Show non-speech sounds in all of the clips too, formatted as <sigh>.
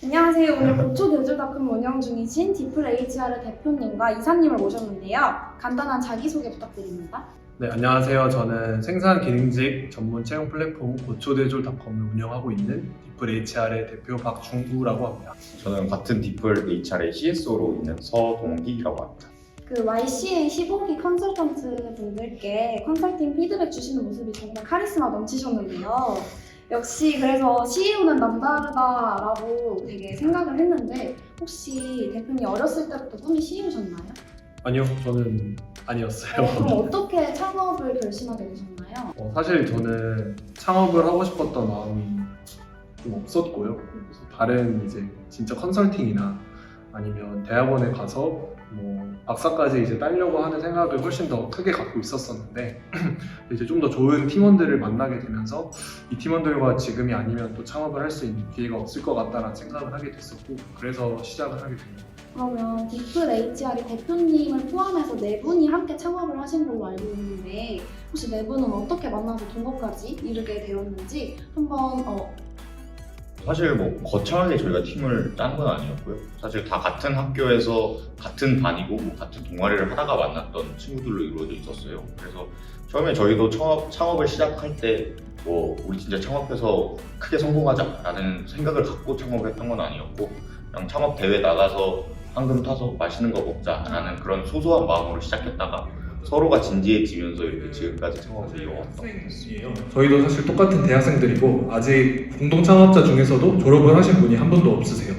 안녕하세요. 오늘 고초 대주닷컴 운영 중이신 디플 HR 대표님과 이사님을 모셨는데요. 간단한 자기소개 부탁드립니다. 네, 안녕하세요. 저는 생산 기능직 전문 채용 플랫폼 고초대졸닷컴을 운영하고 있는 디플 HR의 대표 박중구라고 합니다. 저는 같은 디플 HR의 CSO로 있는 서동기라고 합니다. 그 YCA 15기 컨설턴트 분들께 컨설팅 피드백 주시는 모습이 정말 카리스마 넘치셨는데요. 역시 그래서 CEO는 남다르다라고 되게 생각을 했는데 혹시 대표님 어렸을 때부터 꿈이 CEO셨나요? 아니요, 저는 아니었어요. 어, 그럼 <laughs> 어떻게 창업을 결심하게 되셨나요? 어, 사실 저는 창업을 하고 싶었던 마음이 좀 없었고요. 그래서 다른 이제 진짜 컨설팅이나 아니면 대학원에 가서 뭐 박사까지 이제 따려고 하는 생각을 훨씬 더 크게 갖고 있었었는데 <clears throat> 이제 좀 더 좋은 팀원들을 만나게 되면서 이 팀원들과 지금이 아니면 또 창업을 할 수 있는 기회가 없을 것 같다라는 생각을 하게 됐었고 그래서 시작을 하게 됩니다. 그러면 디플 HR이 대표님을 포함해서 네 분이 함께 창업을 하신 걸로 알고 있는데 혹시 네 분은 어떻게 만나서 동거까지 이르게 되었는지 한번 어, 사실 뭐 거창하게 저희가 팀을 짠 건 아니었고요. 사실 다 같은 학교에서 같은 반이고 뭐 같은 동아리를 하다가 만났던 친구들로 이루어져 있었어요. 그래서 처음에 저희도 창업, 창업을 시작할 때 뭐 우리 진짜 창업해서 크게 성공하자라는 생각을 갖고 창업을 했던 건 아니었고 그냥 창업 대회 나가서 황금 타서 맛있는 거 먹자라는 그런 소소한 마음으로 시작했다가 서로가 진지해지면서 이렇게 지금까지 창업을 이어왔던 것 같습니다. 저희도 사실 똑같은 대학생들이고 아직 공동 창업자 중에서도 졸업을 하신 분이 한 분도 없으세요.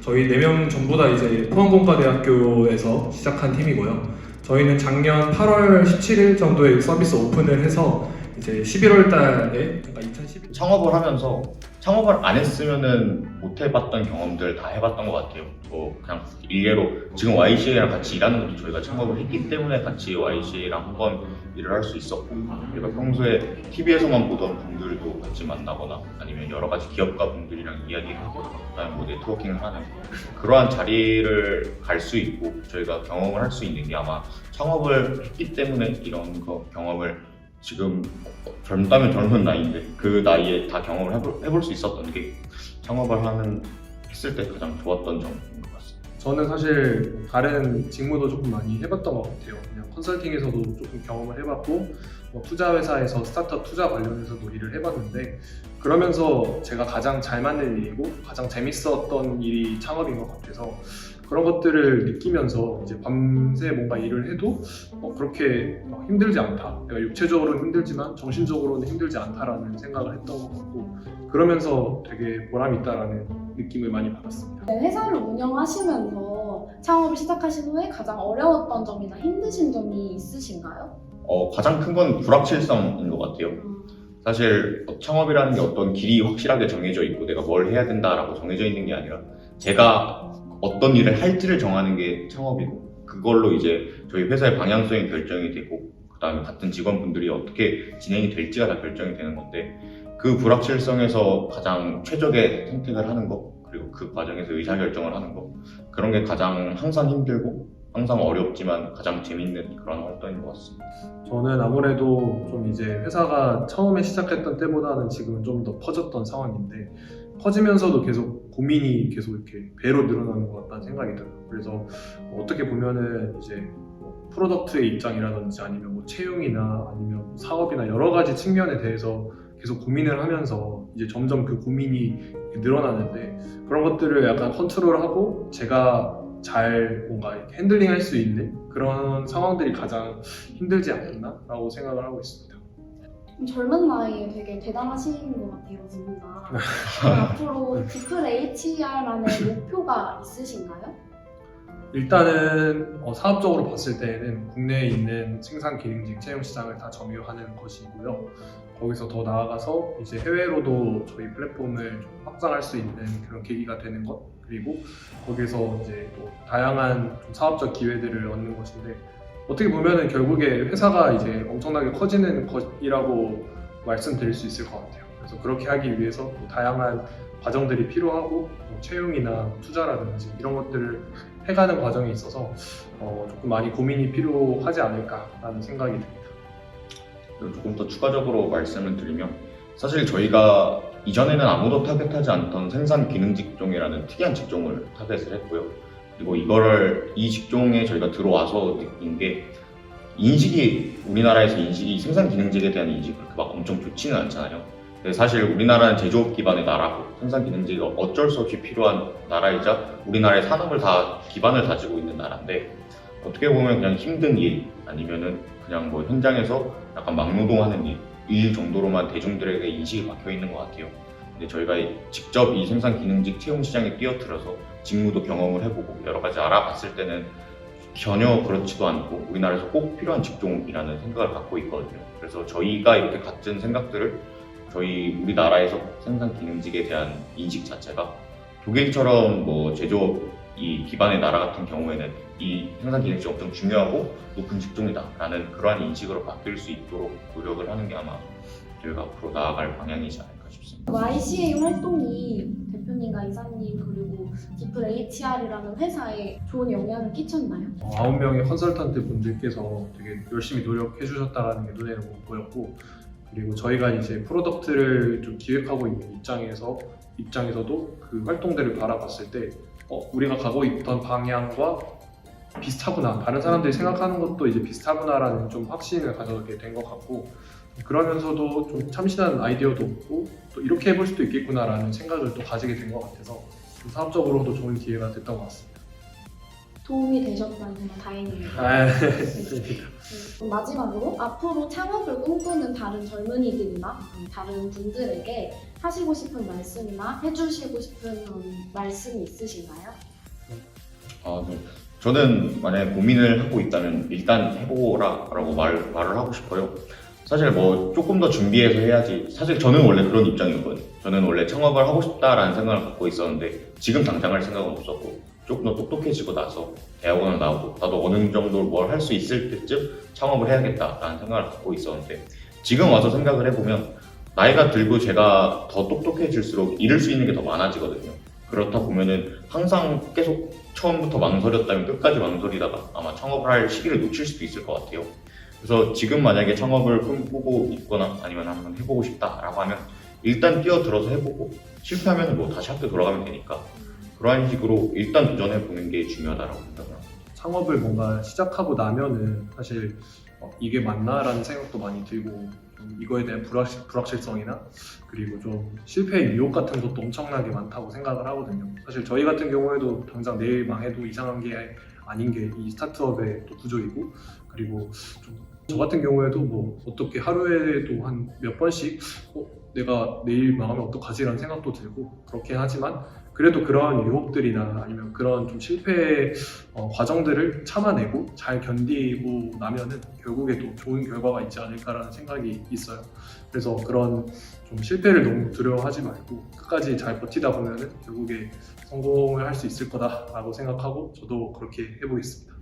저희 네명 전부 다 이제 포항공과대학교에서 시작한 팀이고요. 저희는 작년 8월 17일 정도에 서비스 오픈을 해서 이제 11월 달에 그러니까 2011 창업을 하면서 창업을 안 했으면은 못 해봤던 경험들 다 해봤던 것 같아요. 뭐 그냥 일례로 지금 YCA랑 같이 일하는 것도 저희가 창업을 했기 때문에 같이 YCA랑 한 번 일을 할 수 있었고 저희가 평소에 TV에서만 보던 분들도 같이 만나거나 아니면 여러 가지 기업가 분들이랑 이야기하고 그다음에 뭐 네트워킹을 하는 그러한 자리를 갈 수 있고 저희가 경험을 할 수 있는 게 아마 창업을 했기 때문에 이런 거 경험을 지금 젊다면 젊은 나이인데 그 나이에 다 경험을 해볼, 해볼 수 있었던 게 창업을 하는 했을 때 가장 좋았던 점인 것 같습니다. 저는 사실 다른 직무도 조금 많이 해봤던 것 같아요. 그냥 컨설팅에서도 조금 경험을 해봤고 뭐 투자 회사에서 스타트업 투자 관련해서도 일을 해봤는데 그러면서 제가 가장 잘 맞는 일이고 가장 재밌었던 일이 창업인 것 같아서 그런 것들을 느끼면서 이제 밤새 뭔가 일을 해도 어, 그렇게 막 힘들지 않다. 내가 육체적으로는 힘들지만 정신적으로는 힘들지 않다라는 생각을 했던 것 같고 그러면서 되게 보람 있다라는 느낌을 많이 받았습니다. 네, 회사를 운영하시면서 창업을 시작하신 후에 가장 어려웠던 점이나 힘드신 점이 있으신가요? 어, 가장 큰 건 불확실성인 것 같아요. 사실 창업이라는 게 어떤 길이 확실하게 정해져 있고 내가 뭘 해야 된다라고 정해져 있는 게 아니라 제가 어떤 일을 할지를 정하는 게 창업이고 그걸로 이제 저희 회사의 방향성이 결정이 되고 그 다음에 같은 직원분들이 어떻게 진행이 될지가 다 결정이 되는 건데 그 불확실성에서 가장 최적의 선택을 하는 거 그리고 그 과정에서 의사결정을 하는 거 그런 게 가장 항상 힘들고 항상 어렵지만 가장 재밌는 그런 활동인 것 같습니다. 저는 아무래도 좀 이제 회사가 처음에 시작했던 때보다는 지금은 좀 더 퍼졌던 상황인데 퍼지면서도 계속 고민이 계속 이렇게 배로 늘어나는 것 같다는 생각이 들어요. 그래서 어떻게 보면은 이제 뭐 프로덕트의 입장이라든지 아니면 뭐 채용이나 아니면 뭐 사업이나 여러 가지 측면에 대해서 계속 고민을 하면서 이제 점점 그 고민이 늘어나는데 그런 것들을 약간 컨트롤하고 제가 잘 뭔가 핸들링 할 수 있는 그런 상황들이 가장 힘들지 않았나라고 생각을 하고 있습니다. 좀 젊은 나이에 되게 대단하신 것 같아요, 두 분 다. <laughs> 그럼 앞으로 디플 HR만의 목표가 있으신가요? 일단은 어, 사업적으로 봤을 때에는 국내에 있는 생산 기능직 채용 시장을 다 점유하는 것이고요. 거기서 더 나아가서 이제 해외로도 저희 플랫폼을 좀 확장할 수 있는 그런 계기가 되는 것 그리고 거기서 이제 또 다양한 좀 사업적 기회들을 얻는 것인데 어떻게 보면은 결국에 회사가 이제 엄청나게 커지는 것이라고 말씀드릴 수 있을 것 같아요. 그래서 그렇게 하기 위해서 또 다양한 과정들이 필요하고 뭐 채용이나 투자라든지 이런 것들을 해가는 과정에 있어서 어, 조금 많이 고민이 필요하지 않을까라는 생각이 듭니다. 조금 더 추가적으로 말씀을 드리면 사실 저희가 이전에는 아무도 타겟하지 않던 생산 기능 직종이라는 특이한 직종을 타겟을 했고요. 그리고 이거를 이 직종에 저희가 들어와서 느낀 게 인식이 우리나라에서 인식이 생산 기능직에 대한 인식이 그렇게 막 엄청 좋지는 않잖아요. 사실 우리나라는 제조업 기반의 나라고 생산 기능직이 어쩔 수 없이 필요한 나라이자 우리나라의 산업을 다 기반을 다지고 있는 나라인데 어떻게 보면 그냥 힘든 일 아니면은 그냥 뭐 현장에서 약간 막노동하는 일, 일 정도로만 대중들에게 인식이 박혀 있는 것 같아요. 근데 저희가 직접 이 생산 기능직 채용 시장에 뛰어들어서 직무도 경험을 해보고 여러 가지 알아봤을 때는 전혀 그렇지도 않고 우리나라에서 꼭 필요한 직종이라는 생각을 갖고 있거든요. 그래서 저희가 이렇게 같은 생각들을 저희 우리나라에서 생산 기능직에 대한 인식 자체가 독일처럼 뭐 제조업 이 기반의 나라 같은 경우에는 이 생산 기능직이 엄청 중요하고 높은 직종이다라는 그러한 인식으로 바뀔 수 있도록 노력을 하는 게 아마 저희가 앞으로 나아갈 방향이지 않을까 싶습니다. YCA 활동이 대표님과 이사님 그리고 디플 HR이라는 회사에 좋은 영향을 끼쳤나요? 어, 아홉 명의 컨설턴트 분들께서 되게 열심히 노력해 주셨다는 게 눈에 보였고 그리고 저희가 이제 프로덕트를 좀 기획하고 있는 입장에서 입장에서도 그 활동들을 바라봤을 때 어, 우리가 가고 있던 방향과 비슷하구나 다른 사람들이 생각하는 것도 이제 비슷하구나라는 좀 확신을 가져게 된 것 같고 그러면서도 좀 참신한 아이디어도 없고 또 이렇게 해볼 수도 있겠구나라는 생각을 또 가지게 된 것 같아서 좀 사업적으로도 좋은 기회가 됐던 것 같습니다. 도움이 되셨다니 정말 다행이네요. 아, 네, 그럼 마지막으로 앞으로 창업을 꿈꾸는 다른 젊은이들이나 음, 다른 분들에게 하시고 싶은 말씀이나 해주시고 싶은 음, 말씀이 있으신가요? 아, 네. 저는 만약에 고민을 하고 있다면 일단 해보라라고 말, 말을 하고 싶어요. 사실 뭐 조금 더 준비해서 해야지. 사실 저는 원래 그런 입장이었거든요. 저는 원래 창업을 하고 싶다라는 생각을 갖고 있었는데 지금 당장 할 생각은 없었고 조금 더 똑똑해지고 나서 대학원을 나오고 나도 어느 정도 뭘 할 수 있을 때쯤 창업을 해야겠다라는 생각을 갖고 있었는데 지금 와서 생각을 해보면 나이가 들고 제가 더 똑똑해질수록 잃을 수 있는 게 더 많아지거든요. 그렇다 보면은 항상 계속 처음부터 망설였다면 끝까지 망설이다가 아마 창업을 할 시기를 놓칠 수도 있을 것 같아요. 그래서 지금 만약에 창업을 꿈꾸고 있거나 아니면 한번 해보고 싶다라고 하면 일단 뛰어들어서 해보고 실패하면 뭐 다시 학교 돌아가면 되니까 그러한 식으로 일단 도전해 보는 게 중요하다고 생각을 합니다. 창업을 뭔가 시작하고 나면은 사실 어, 이게 맞나라는 생각도 많이 들고 좀 이거에 대한 불확실, 불확실성이나 그리고 좀 실패의 유혹 같은 것도 엄청나게 많다고 생각을 하거든요. 사실 저희 같은 경우에도 당장 내일 망해도 이상한 게 아닌 게 이 스타트업의 또 구조이고 그리고 좀 저 같은 경우에도 뭐 어떻게 하루에도 한 몇 번씩 어, 내가 내일 망하면 어떡하지라는 생각도 들고 그렇긴 하지만 그래도 그런 유혹들이나 아니면 그런 좀 실패의 어, 과정들을 참아내고 잘 견디고 나면은 결국에 또 좋은 결과가 있지 않을까라는 생각이 있어요. 그래서 그런 좀 실패를 너무 두려워하지 말고 끝까지 잘 버티다 보면은 결국에 성공을 할 수 있을 거다라고 생각하고 저도 그렇게 해보겠습니다.